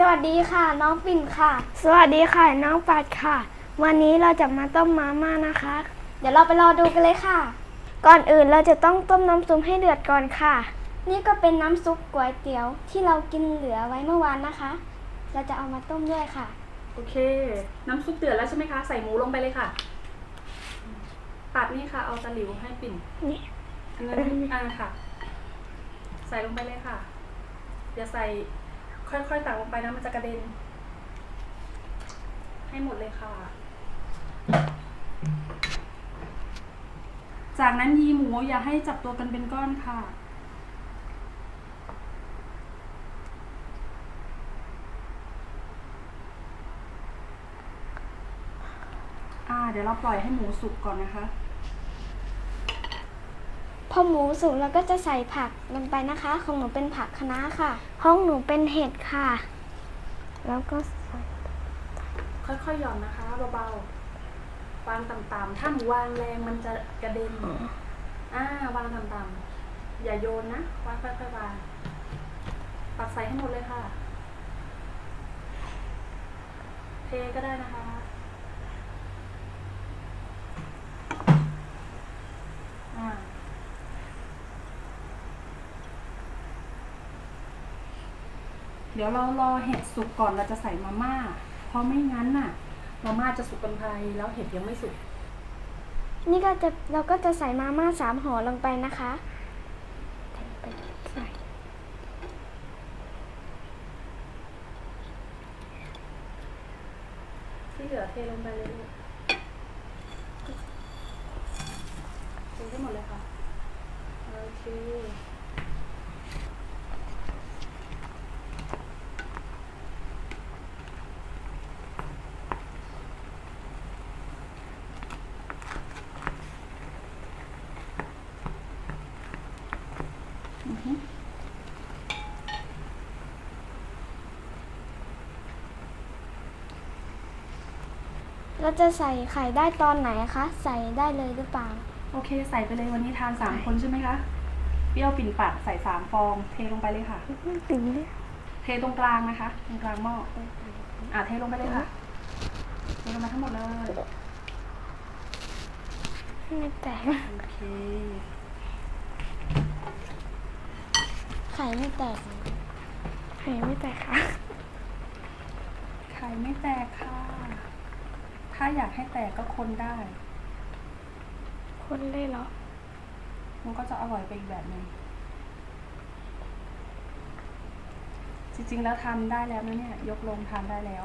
สวัสดีค่ะ น้องปิ่นค่ะ สวัสดีค่ะ น้องปัดค่ะ วันนี้เราจะมาต้มมาม่านะคะ เดี๋ยวเราไปรอดูกันเลยค่ะ ก่อนอื่นเราจะต้องต้มน้ำซุปให้เดือดก่อนค่ะ นี่ก็เป็นน้ำซุปก๋วยเตี๋ยวที่เรากินเหลือไว้เมื่อวานนะคะ เราจะเอามาต้มด้วยค่ะ โอเค น้ำซุปเดือดแล้วใช่ไหมคะ ใส่หมูลงไปเลยค่ะ ตัดนี่ค่ะ เอาตะหลิวให้ปิ่นนี่อันนั้นอ่าค่ะ ใส่ลงไปเลยค่ะอย่าใส่ ค่อยๆตักลงไปนะมันจะกระเด็น ให้หมดเลยค่ะ จากนั้นยีหมูอย่าให้จับตัวกันเป็นก้อนค่ะ อ่า เดี๋ยวเราปล่อยให้หมูสุกก่อนนะคะ พอหมูสุกเราก็จะใส่ผักลงไปนะคะ ของหนูเป็นผักคะน้าค่ะห้องหนูเป็นเห็ดค่ะ แล้วก็ใส่ค่อยๆหย่อนนะคะเบาๆวางต่ำๆถ้าหนูวางแรงมันจะกระเด็นอ่าวางต่ำๆอย่าโยนนะวางค่อยๆวางปักใส่ให้หมดเลยค่ะ เทก็ได้นะคะ อ่า เดี๋ยวเรารอเห็ดสุกก่อนเราจะใส่มาม่า เพราะไม่งั้นน่ะ มาม่าจะสุกเกันไปแล้วเห็ดยังไม่สุก นี่ก็จะเราก็จะใส่มาม่าสามห่อลงไปนะคะใส่ที่เหลือเทลงไปเลยลูกเทให้หมดเลยค่ะ โอเค อือฮึ เราจะใส่ไข่ได้ตอนไหนคะ ใส่ได้เลยหรือเปล่า โอเค ใส่ไปเลยวันนี้ทานสามคนใช่ไหมคะ เปรี้ยวปิ่นปากใส่สามฟอง เทลงไปเลยค่ะติ่งเลยเทตรงกลางนะคะ ตรงกลางหม้อ อะเทลงไปเลยค่ะ เทลงมาทั้งหมดเลย ไม่แตกโอเค ไข่ไม่แตก ไข่ไม่แตกค่ะ ไข่ไม่แตกค่ะ ถ้าอยากให้แตกก็คนได้ คนเลยเหรอ มันก็จะอร่อยไปอีกแบบหนึงจริงๆแล้วทำได้แล้วนะเนี่ย ยกลงทานได้แล้ว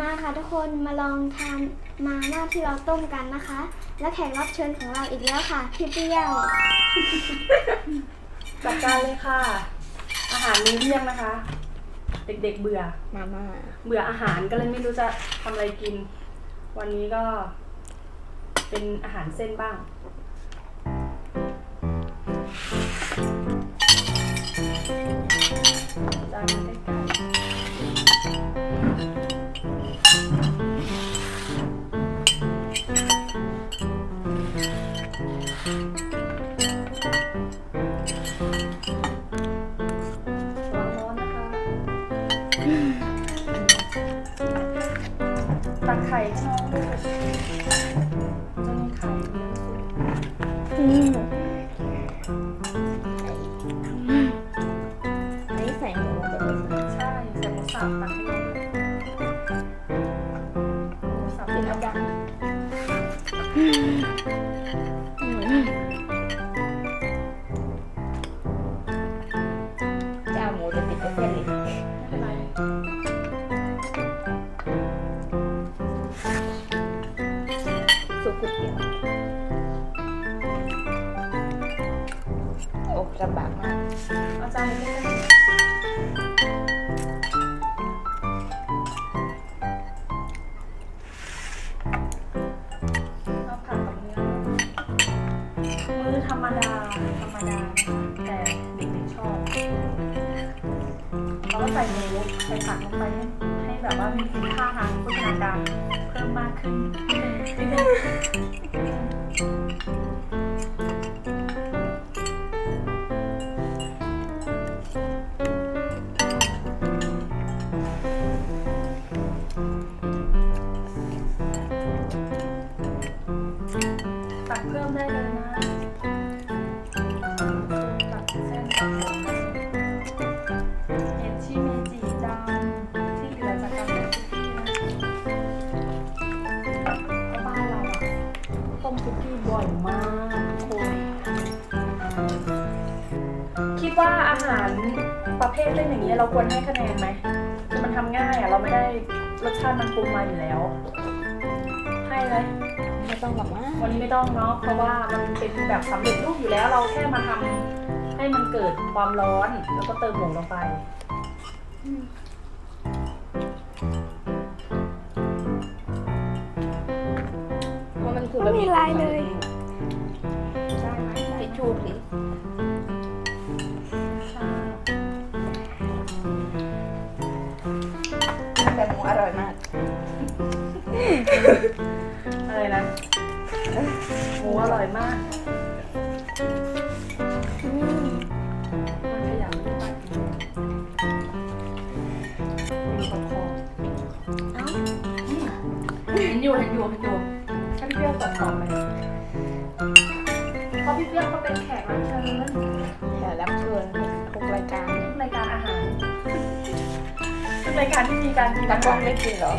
มาค่ะทุกคนมาลองทานมาม่าที่เราต้มกันนะคะ และแขกรับเชิญของเราอีกแล้วค่ะพี่เปรี้ยว จัดการเลยค่ะ อาหารมื้อเที่ยงนะคะ เด็กๆเบื่อ มาม่าเบื่ออาหารก็เลยไม่รู้จะทำอะไรกิน วันนี้ก็ เป็นอาหารเส้นบ้าง ตักไข่ให้น้องด้วยจะมีไข่เยอะสุดอืม ใส่หมูใส่ผักลงไปให้ให้แบบว่ามีคุณค่าทางโภชนาการเพิ่มมากขึ้นนิดนึง ประเภทเส้นอย่างนี้ยเราควรให้คะแนนไหม มันทำง่ายอะ เราไม่ได้รสชาติมันปรุงมาอยู่แล้ว ให้ไหมไม่ต้องหรอกมั้งวันนี้ไม่ต้องเนาะ เพราะว่ามันเป็นแบบสำเร็จรูปอยู่แล้ว เราแค่มาทำให้มันเกิดความร้อน แล้วก็เติมหมูลงไป เพราะมันคือไม่มีลายเลยใช่ไหม ทิชชู่สิ อะไรนะหมูอร่อยมากมันขยับไม่ได้มีประคองเอ้าเห็นอยู่เห็นอยู่เห็นอยู่ให้พี่เปรี้ยวตัดต่อไปเพราะพี่เปรี้ยวเขาเป็นแขกรับเชิญแถวรับเชิญทุกรายการทุกรายการอาหารทุกรายการที่มีการกินตาอากล้องได้กินเหรอ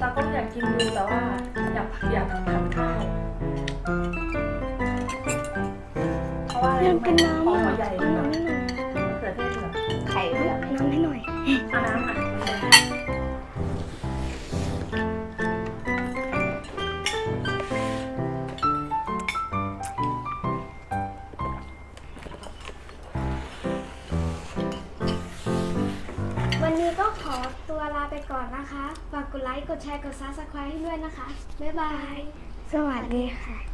ตาก็อยากกินดูแต่ว่าอยากอยากทำข้าวเพราะว่าอะไรยังเป็นน้ำหออะมหัวใหญ่เอาเหรอน้ำให้หน่อยมะเขือเทศเหรอไข่เหลืองน้ำให้หน่อยเอาน้ำอะวันนี้ ขอตัวลาไปก่อนนะคะ ฝากกดไลค์ กดแชร์ กด subscribe ให้ด้วยนะคะ บ๊ายบาย สวัสดีค่ะ